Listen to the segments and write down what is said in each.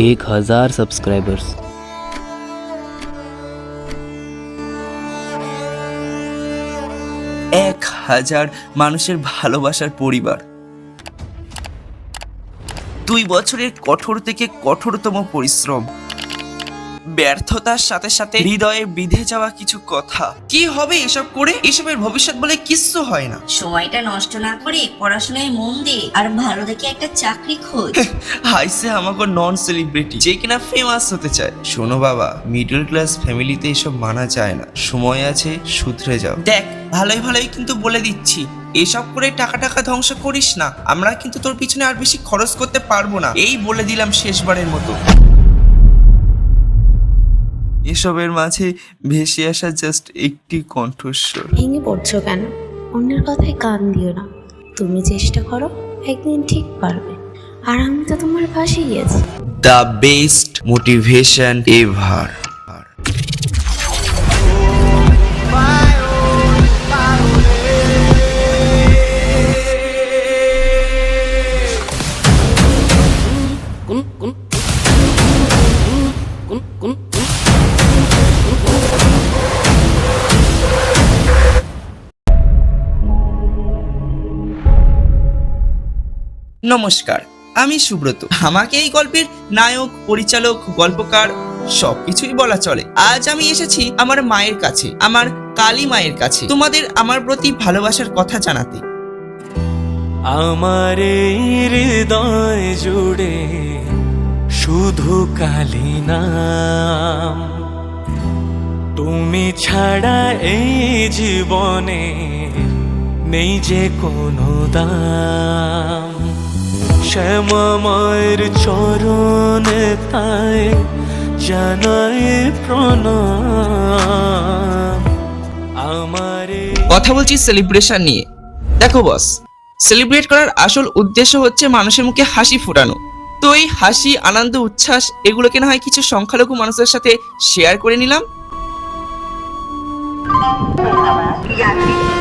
एक हजार सब्सक्राइबर्स এক হাজার মানুষের ভালোবাসার পরিবার দুই বছরের কঠোর থেকে কঠোরতম পরিশ্রম ব্যর্থতার সাথে সাথে হৃদয়ে বিধে যাওয়া কিছু কথা। কি হবে এসব করে? এসবের ভবিষ্যৎ বলে কিচ্ছু হয় না। সময়টা নষ্ট না করে পড়াশোনায় মন দে আর ভালো দেখে একটা চাকরি খোঁজ। হাইসে আমাকে নন সেলিব্রিটি যে কিনা ফেমাস হতে চায়। শোনো বাবা মিডল ক্লাস ফ্যামিলিতে এসব মানা যায় না। সময় আছে শুধরে যাও। দেখ ভালোই ভালোই কিন্তু বলে দিচ্ছি এসব করে টাকা টাকা ধ্বংস করিস না। আমরা কিন্তু তোর পিছনে আর বেশি খরচ করতে পারব না। এই বলে দিলাম শেষবারের মতো। এসবের মাঝে ভেসে আসা জাস্ট একটি কণ্ঠস্বর। ভেঙে পড়ছো কেন? অন্যের কথায় কান দিও না। তুমি চেষ্টা করো একদিন ঠিক পারবে। আর আমি তো তোমার পাশে গিয়েছি দ্য বেস্ট মোটিভেশন এভার নমস্কার, আমি সুব্রত। আমাকে এই গল্পের নায়ক, পরিচালক, গল্পকার সবকিছুই বলা চলে। আজ আমি এসেছি আমার মায়ের কাছে, আমার কালী মায়ের কাছে, তোমাদের আমার প্রতি ভালোবাসার কথা জানাতে। আমার হৃদয় জুড়ে শুধু কালী নাম। তুমি ছাড়া এই জীবনে নেই যে কোনো দাম। শ্যামামায়ের চরণে তাই জানাই প্রণাম আমার এই কথা বলছি সেলিব্রেশন নিয়ে দেখো বস সেলিব্রেট করার আসল উদ্দেশ্য হচ্ছে মানুষের মুখে হাসি ফোটানো তো এই হাসি আনন্দ উচ্ছ্বাস এগুলোকে না হয় কিছু সংখ্যালঘু মানুষের সাথে শেয়ার করে নিলাম यात्री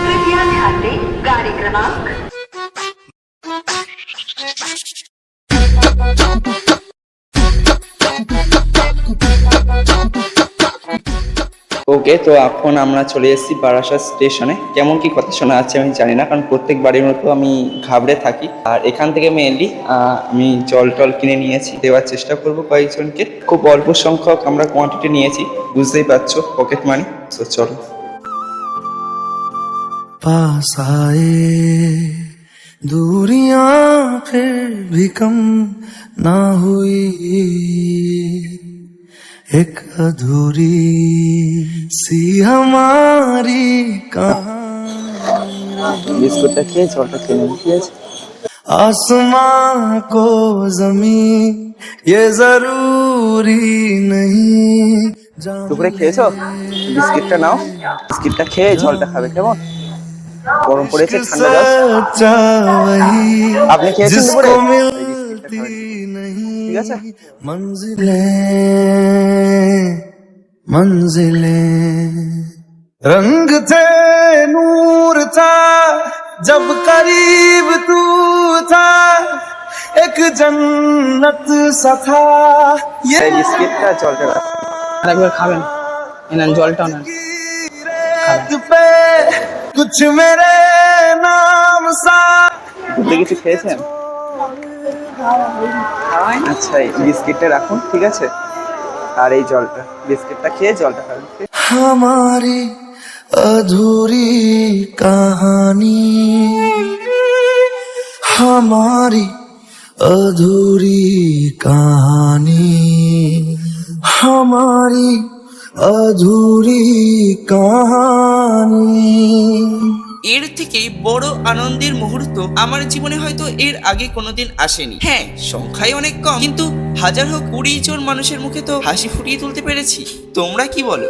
ওকে তো এখন আমরা চলে এসেছি বারাসাত স্টেশনে। কেমন কি কথা শোনা আছে আমি জানি না, কারণ প্রত্যেক বাড়ির মতো আমি ঘাবড়ে থাকি। আর এখান থেকে মেনলি আমি জল টল কিনে নিয়েছি। দেওয়ার চেষ্টা করব কয়েকজনকে। খুব অল্প সংখ্যক আমরা কোয়ান্টিটি নিয়েছি, বুঝতেই পারছ পকেট মানি তো চলো। दूरियां फिर भी कम ना हुई एक अधूरी सी हमारी कहानी বিস্কুটটা খেয়ে জলটা কিনে ঠিক আছে आसमां को जमीन ये जरूरी नहीं जान দুপুরে খেয়েছো বিস্কিটটা নাও বিস্কিটটা খেয়ে জলটা খাবে কেমন গরম পড়েছে ঠান্ডা আপনি খেয়েছেন দুপুরে? ঠিক আছে? মঞ্জিলে মঞ্জিলে রঙ থে নূর থা জব করিব তু থা এক জন্নত ये বিস্কিটটা জলটা আর একবার খাবেন। এনান জলটা না খাবেন। पे कुछ मेरे नाम सा দুপুরে কিছু খেয়েছেন আচ্ছা এই বিস্কিটটা রাখুন ঠিক আছে আর এই জলটা বিস্কিটটা খেয়ে জলটা খাবেন हमारी अधूरी कहानी हमारी अधूरी कहानी हमारी অধুরি কাহানি। এর থেকে বড় আনন্দের মুহূর্ত আমার জীবনে হয়তো এর আগে কোনোদিন আসেনি। হ্যাঁ সংখ্যাই অনেক কম, কিন্তু হাজার হোক কুড়ি জন মানুষের মুখে তো হাসি ফুটিয়ে তুলতে পেরেছি। তোমরা কি বলো?